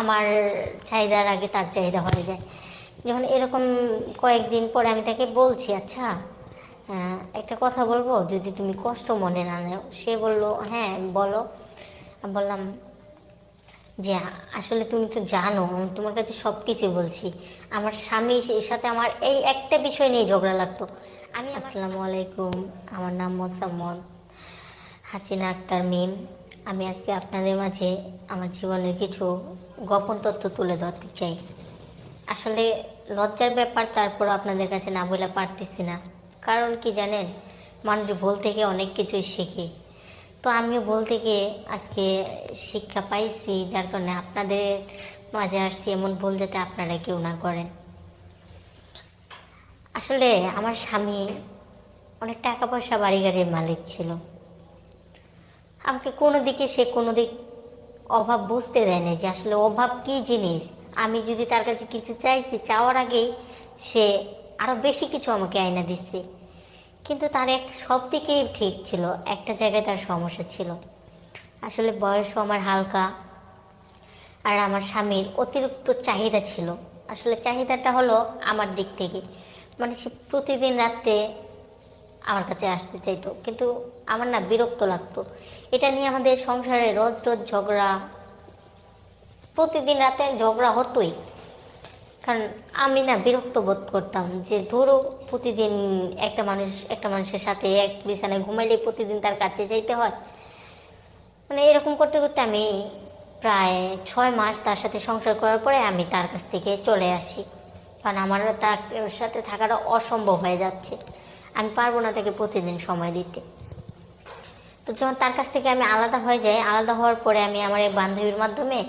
আমার চাহিদার আগে তার চাহিদা হয়ে যায়। যখন এরকম কয়েকদিন পরে আমি তাকে বলছি আচ্ছা একটা কথা বলব? যদি তুমি কষ্ট মনে না নেও। সে বলল হ্যাঁ বলো। বললাম যে আসলে তুমি তো জানো আমি তোমার কাছে সব কিছু বলছি। আমার স্বামী এর সাথে আমার এই একটা বিষয় নিয়ে ঝগড়া লাগতো। আমি আসসালামু আলাইকুম। আমার নাম মোসাম্মদ হাসিনা আক্তার মিম। আমি আজকে আপনাদের মাঝে আমার জীবনের কিছু গোপন তথ্য তুলে ধরতে চাই। আসলে লজ্জার ব্যাপার তারপর আপনাদের কাছে না বলে পারতেছি না। কারণ কি জানেন, মানুষ ভুল থেকে অনেক কিছুই শেখে। তো আমি ভুল থেকে আজকে শিক্ষা পাইছি, যার কারণে আপনাদের মাঝে আসছি এমন ভুল যাতে আপনারা কেউ না করেন। আসলে আমার স্বামী অনেক টাকা পয়সা বাড়ি গাড়ির মালিক ছিল। আমাকে কোনো দিকে সে কোনো দিক অভাব বুঝতে দেয় না যে আসলে অভাব কি জিনিস? আমি যদি তার কাছে কিছু চাইছি চাওয়ার আগেই সে আরও বেশি কিছু আমাকে আয়না দিচ্ছে। কিন্তু তার এক সব দিকেই ঠিক ছিল, একটা জায়গায় তার সমস্যা ছিল। আসলে বয়সও আমার হালকা আর আমার স্বামীর অতিরিক্ত চাহিদা ছিল। আসলে চাহিদাটা হলো আমার দিক থেকে। মানে সে প্রতিদিন রাত্রে আমার কাছে আসতে চাইতো। কিন্তু আমার না বিরক্ত লাগতো। এটা নিয়ে আমাদের সংসারে রোজ রোজ ঝগড়া। প্রতিদিন রাতে ঝগড়া হতোই। কারণ আমি না বিরক্ত বোধ করতাম যে ধরো প্রতিদিন একটা মানুষ, একটা মানুষের সাথে এক বিছানায় ঘুমাইলে প্রতিদিন তার কাছে যাইতে হয়। মানে এরকম করতে করতে আমি প্রায় ছয় মাস তার সাথে সংসার করার পরে আমি তার কাছ থেকে চলে আসি। কারণ আমার তার সাথে থাকাটা অসম্ভব হয়ে যাচ্ছে। আমি পারব না তাকে প্রতিদিন সময় দিতে। তো যখন তার কাছ থেকে আমি আলাদা হয়ে যাই, আলাদা হওয়ার পরে আমি আমার এক বান্ধবীর মাধ্যমে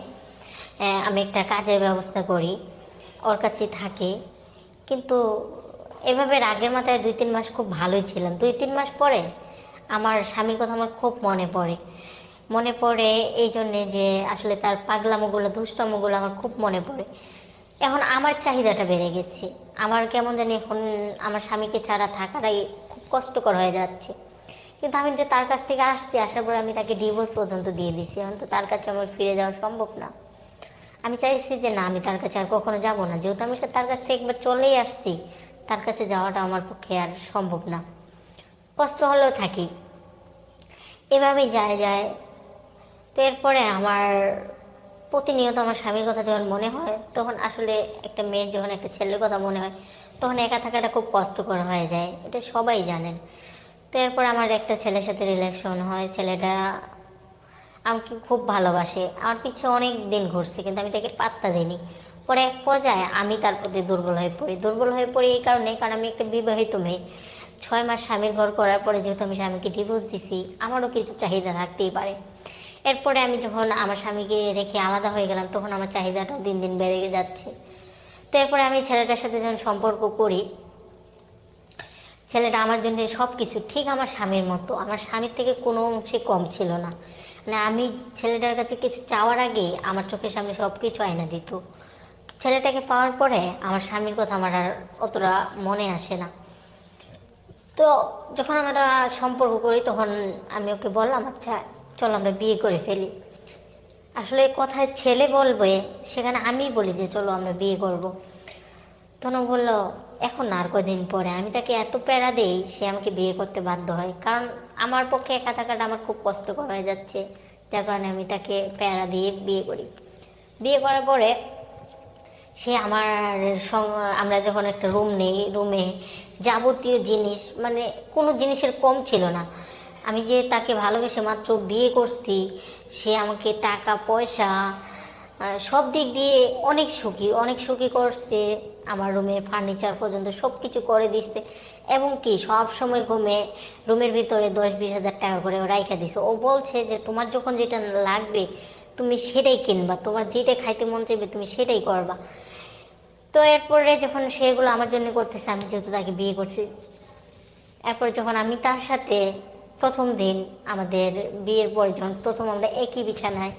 আমি একটা কাজের ব্যবস্থা করি। ওর কাছে থাকি। কিন্তু এভাবে রাগের মাথায় দুই তিন মাস খুব ভালোই ছিলাম। দুই তিন মাস পরে আমার স্বামীর কথা আমার খুব মনে পড়ে। মনে পড়ে এই জন্যে যে আসলে তার পাগলামোগুলো, দুষ্টমগুলো আমার খুব মনে পড়ে। এখন আমার চাহিদাটা বেড়ে গেছে। আমার কেমন জানি এখন আমার স্বামীকে ছাড়া থাকাটাই খুব কষ্টকর হয়ে যাচ্ছে। কিন্তু আমি যে তার কাছ থেকে আসছি, আসার পরে আমি তাকে ডিভোর্স পর্যন্ত দিয়ে দিছি। এখন তো তার কাছে আমার ফিরে যাওয়া সম্ভব না। আমি চাইছি যে না, আমি তার কাছে আর কখনো যাব না। যেহেতু আমি তার কাছ থেকে একবার চলেই আসছি, তার কাছে যাওয়াটা আমার পক্ষে আর সম্ভব না। কষ্ট হলেও থাকি। এভাবেই যায় যায়। তো এরপরে আমার প্রতিনিয়ত আমার স্বামীর কথা যখন মনে হয়, তখন আসলে একটা মেয়ের যখন একটা ছেলের কথা মনে হয়, তখন একা থাকাটা খুব কষ্টকর হয়ে যায়, এটা সবাই জানেন। তো এরপর আমার একটা ছেলের সাথে রিলেশন হয়, ছেলেটা আমাকে খুব ভালোবাসে, আমার পিছে অনেক দিন ঘুরছে, কিন্তু আমি তাকে পাত্তা দিইনি। পরে এক পর্যায়ে আমি তার প্রতি দুর্বল হয়ে পড়ি। দুর্বল হয়ে পড়ি এই কারণে, কারণ আমি একটা বিবাহিত মেয়ে। ছয় মাস স্বামীর ঘর করার পরে যেহেতু আমি স্বামীকে ডিভোর্স দিছি, আমারও কিছু চাহিদা থাকতেই পারে। এরপরে আমি যখন আমার স্বামীকে রেখে আলাদা হয়ে গেলাম, তখন আমার চাহিদাটা দিন দিন বেড়ে যাচ্ছে। তো এরপরে আমি ছেলেটার সাথে যখন সম্পর্ক করি, ছেলেটা আমার জন্য সব কিছু ঠিক আমার স্বামীর মতো। আমার স্বামীর থেকে কোনো অংশে কম ছিল না। মানে আমি ছেলেটার কাছে কিছু চাওয়ার আগে আমার চোখের সামনে সব কিছু আয়না দিত। ছেলেটাকে পাওয়ার পরে আমার স্বামীর কথা আমার আর অতটা মনে আসে না। তো যখন আমরা সম্পর্ক করি, তখন আমি ওকে বললাম আচ্ছা চল আমরা বিয়ে করে ফেলি। আসলে কথায় ছেলে বলবে, সেখানে আমি বলি যে চলো আমরা বিয়ে করব। তখন বলল, এখন আর কদিন পরে? আমি তাকে এত প্যারা দেই, সে আমাকে বিয়ে করতে বাধ্য হয়। কারণ আমার পক্ষে একা থাকাটা আমার খুব কষ্টকর হয়ে যাচ্ছে। যার কারণে আমি তাকে প্যারা দিয়ে বিয়ে করি। বিয়ে করার পরে সে আমার আমরা যখন একটা রুম নেই, রুমে যাবতীয় জিনিস মানে কোনো জিনিসের কম ছিল না। আমি যে তাকে ভালোবেসে মাত্র বিয়ে করছি, সে আমাকে টাকা, পয়সা সব দিক দিয়ে অনেক সুখী অনেক সুখী করছে। আমার রুমে ফার্নিচার পর্যন্ত সব কিছু করে দিচ্ছে এবং কি, সব সময় ঘুমে, রুমের ভিতরে দশ বিশ হাজার টাকা করে রাইখা দিছে। ও বলছে যে, তোমার যখন যেটা লাগবে, তুমি সেটাই কিনবা। তোমার যেটা খাইতে মন চাইবে, তুমি সেটাই করবা। তো এরপরে যখন সেগুলো আমার জন্য করতেছে, আমি যেহেতু তাকে বিয়ে করছি, এরপর যখন আমি তার সাথে প্রথম দিন আমাদের বিয়ের পরে যখন প্রথম আমরা একই বিছানায়,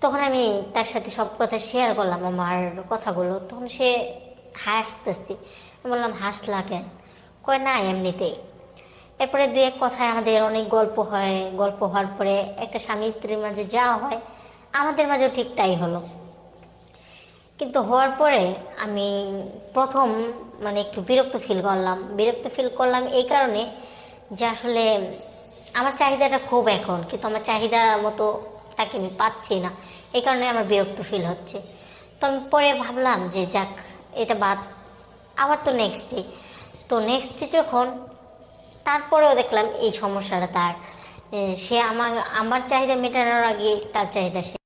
তখন আমি তার সাথে সব কথা শেয়ার করলাম আমার কথাগুলো। তখন সে হাসতেছি। আমি বললাম, হাসলা কেন? কয়, না, এমনিতেই। এরপরে দু এক কথায় আমাদের অনেক গল্প হয়। গল্প হওয়ার পরে একটা স্বামী স্ত্রীর মাঝে যা হয়। আমাদের মাঝেও ঠিক তাই হলো। কিন্তু হওয়ার পরে আমি প্রথম মানে একটু বিরক্ত ফিল করলাম। বিরক্ত ফিল করলাম এই কারণে যে আসলে আমার চাহিদাটা খুব এখন, কিন্তু আমার চাহিদা মতো তাকে আমি পাচ্ছি না। এই কারণে আমার বিরক্ত ফিল হচ্ছে। তো আমি পরে ভাবলাম যে যাক, এটা বাদ, আবার তো নেক্সট ডে তো নেক্সট ডে যখন, তারপরেও দেখলাম এই সমস্যাটা তার। সে আমার আমার চাহিদা মেটানোর আগে তার চাহিদা সে